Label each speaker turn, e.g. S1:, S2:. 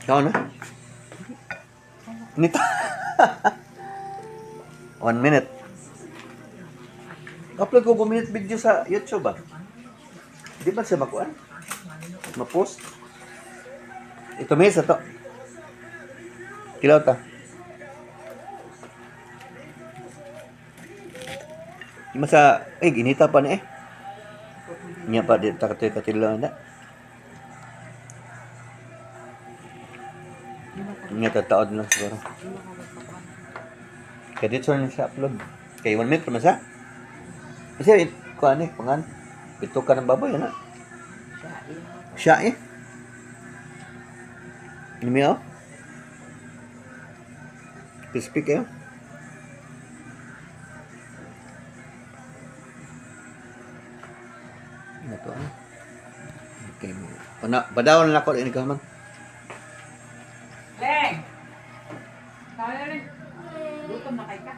S1: Ikaw na? Nito. One minute. Upload ko 1 minute video sa YouTube ba? Di ba siya makuha? Ma-post? Ito may isa to. Kilaw ta. Di masa, eh, ginita pa na eh. Nya pa, di takatoy katilo na. Nya tataod lang siguro. Kaya dito na siya upload. Kaya 1 minute pa man siya. Kasi, kuha ni, pangan. Ito ka ng baboy, ano? Siya eh. Ano mo? Crispy kayo? Ano to? ano? Okay mo. Badaw na ako ini
S2: Kaya rin. Gutom na kay ka.